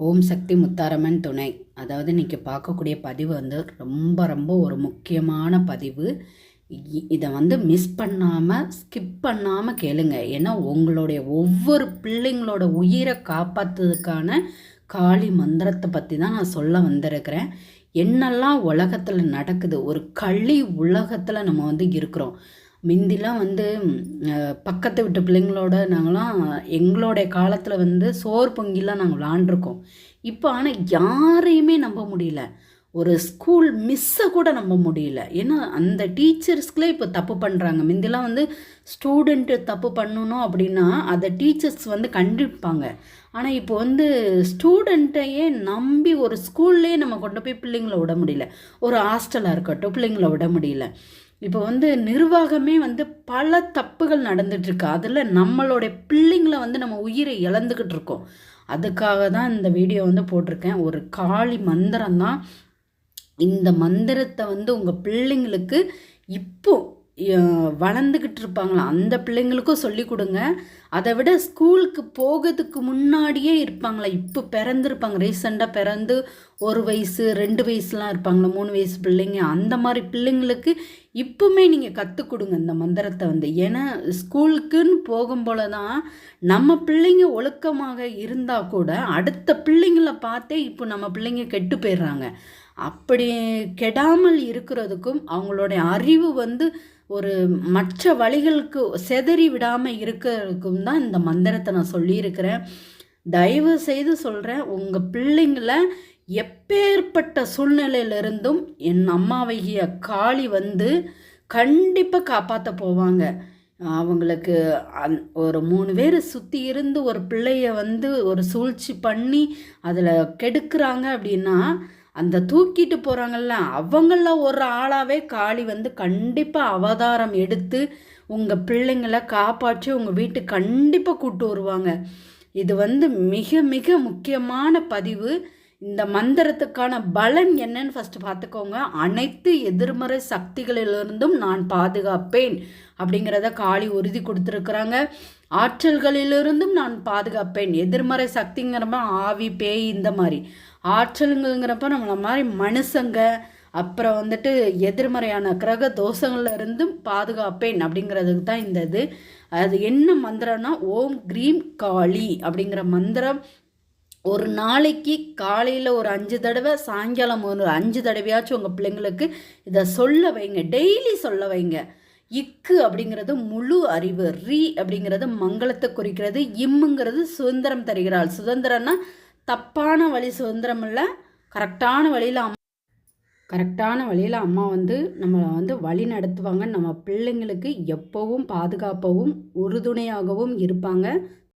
ஓம் சக்தி முத்தாரம்மன் துணை. அதாவது இன்றைக்கி பார்க்கக்கூடிய பதிவு வந்து ரொம்ப ரொம்ப ஒரு முக்கியமான பதிவு. இதை வந்து மிஸ் பண்ணாமல் ஸ்கிப் பண்ணாமல் கேளுங்க. ஏன்னா உங்களுடைய ஒவ்வொரு பிள்ளைங்களோட உயிரை காப்பாற்றுறதுக்கான காளி மந்திரத்தை பற்றி தான் நான் சொல்ல வந்திருக்கிறேன். என்னெல்லாம் உலகத்தில் நடக்குது ஒரு களி உலகத்தில் நம்ம வந்து இருக்கிறோம். முந்திலாம் வந்து பக்கத்து வீட்டு பிள்ளைங்களோட நாங்களாம் எங்களுடைய காலத்தில் வந்து சோறு பொங்கிலாம் நாங்கள் விளாண்டுருக்கோம். இப்போ ஆனால் யாரையுமே நம்ப முடியல. ஒரு ஸ்கூல் மிஸ்ஸை கூட நம்ப முடியல. ஏன்னா அந்த டீச்சர்ஸ்களே இப்போ தப்பு பண்ணுறாங்க முந்திலாம் வந்து ஸ்டூடெண்ட்டு தப்பு பண்ணணும் அப்படின்னா அதை டீச்சர்ஸ் வந்து கண்டிப்பாங்க. ஆனால் இப்போ வந்து ஸ்டூடெண்ட்டையே நம்பி ஒரு ஸ்கூல்லேயே நம்ம கொண்டு போய் பிள்ளைங்கள விட முடியல. ஒரு ஹாஸ்டலாக இருக்கட்டும் பிள்ளைங்கள விட முடியல. இப்போ வந்து நிர்வாகமே வந்து பல தப்புகள் நடந்துட்டுருக்கு. அதில் நம்மளுடைய பிள்ளைங்களை வந்து நம்ம உயிரை இழந்துக்கிட்டு இருக்கோம். அதுக்காக தான் இந்த வீடியோ வந்து போட்டிருக்கேன். ஒரு காளி மந்திரம் தான் இந்த மந்திரத்தை வந்து உங்கள் பிள்ளைங்களுக்கு இப்போ வளர்ந்துக்கிட்டு இருப்பாங்களா அந்த பிள்ளைங்களுக்கும் சொல்லி கொடுங்க அதை விட ஸ்கூலுக்கு போகிறதுக்கு முன்னாடியே இருப்பாங்களா? இப்போ பிறந்திருப்பாங்க. ரீசெண்டாக பிறந்து ஒரு வயசு ரெண்டு வயசுலாம் இருப்பாங்களா? மூணு வயசு பிள்ளைங்க. அந்த மாதிரி பிள்ளைங்களுக்கு இப்போவுமே நீங்கள் கற்றுக் கொடுங்க இந்த மந்திரத்தை வந்து. ஏன்னா ஸ்கூலுக்குன்னு போகும்போல தான் நம்ம பிள்ளைங்க ஒழுக்கமாக இருந்தால் கூட அடுத்த பிள்ளைங்கள பார்த்தே இப்போ நம்ம பிள்ளைங்க கெட்டு போயிடுறாங்க. அப்படி கெடாமல் இருக்கிறதுக்கும் அவங்களுடைய அறிவு வந்து ஒரு மற்ற வழிகளுக்கு செதறி விடாமல் இருக்கிறதுக்கும் தான் இந்த மந்திரத்தை நான் சொல்லியிருக்கிறேன். தயவு செய்து சொல்கிறேன் உங்கள் பிள்ளைங்கள எப்பேற்பட்ட சூழ்நிலையிலிருந்தும் என் அம்மாவைய காளி வந்து கண்டிப்பாக காப்பாற்ற போவாங்க. அவங்களுக்கு அந் ஒரு மூணு பேர் சுற்றி இருந்து ஒரு பிள்ளைய வந்து ஒரு சூழ்ச்சி பண்ணி அதில் கெடுக்குறாங்க அப்படின்னா அந்த தூக்கிட்டு போகிறாங்கள அவங்கள ஒரு ஆளாகவே காளி வந்து கண்டிப்பாக அவதாரம் எடுத்து உங்கள் பிள்ளைங்களை காப்பாற்றி உங்கள் வீட்டுக்கு கண்டிப்பாக கூட்டு வருவாங்க. இது வந்து மிக மிக முக்கியமான பதிவு. இந்த மந்திரத்துக்கான பலன் என்னன்னு ஃபஸ்ட்டு பார்த்துக்கோங்க. அனைத்து எதிர்மறை சக்திகளிலிருந்தும் நான் பாதுகாப்பேன் அப்படிங்கிறத காளி உறுதி கொடுத்துருக்குறாங்க. ஆற்றல்களிலிருந்தும் நான் பாதுகாப்பேன். எதிர்மறை சக்திங்கிறப்ப ஆவி பேய் இந்த மாதிரி. ஆற்றலுங்கிறப்ப நம்மளை மாதிரி மனுஷங்க அப்புறம் வந்துட்டு எதிர்மறையான கிரக தோஷங்கள்ல இருந்தும் பாதுகாப்பேன் அப்படிங்கிறதுக்கு தான் இந்த இது. அது என்ன மந்திரம்னா ஓம் க்ரீம் காளி அப்படிங்கிற மந்திரம் ஒரு நாளைக்கு காலையில் ஒரு அஞ்சு தடவை சாயங்காலம் ஒரு அஞ்சு தடவையாச்சும் உங்கள் பிள்ளைங்களுக்கு இதை சொல்ல வைங்க. டெய்லி சொல்ல வைங்க. இக்கு அப்படிங்கிறது முழு அறிவு ரீ அப்படிங்கிறது மங்களத்தை குறிக்கிறது இம்முங்கிறது சுதந்திரம் தருகிறாள் சுதந்திரம்னா தப்பான வழி சுதந்திரம் இல்லை கரெக்டான வழியில் அம்மா கரெக்டான வழியில் அம்மா வந்து நம்மளை வந்து வழி நடத்துவாங்க நம்ம பிள்ளைங்களுக்கு எப்போவும் பாதுகாப்பாகவும் உறுதுணையாகவும் இருப்பாங்க.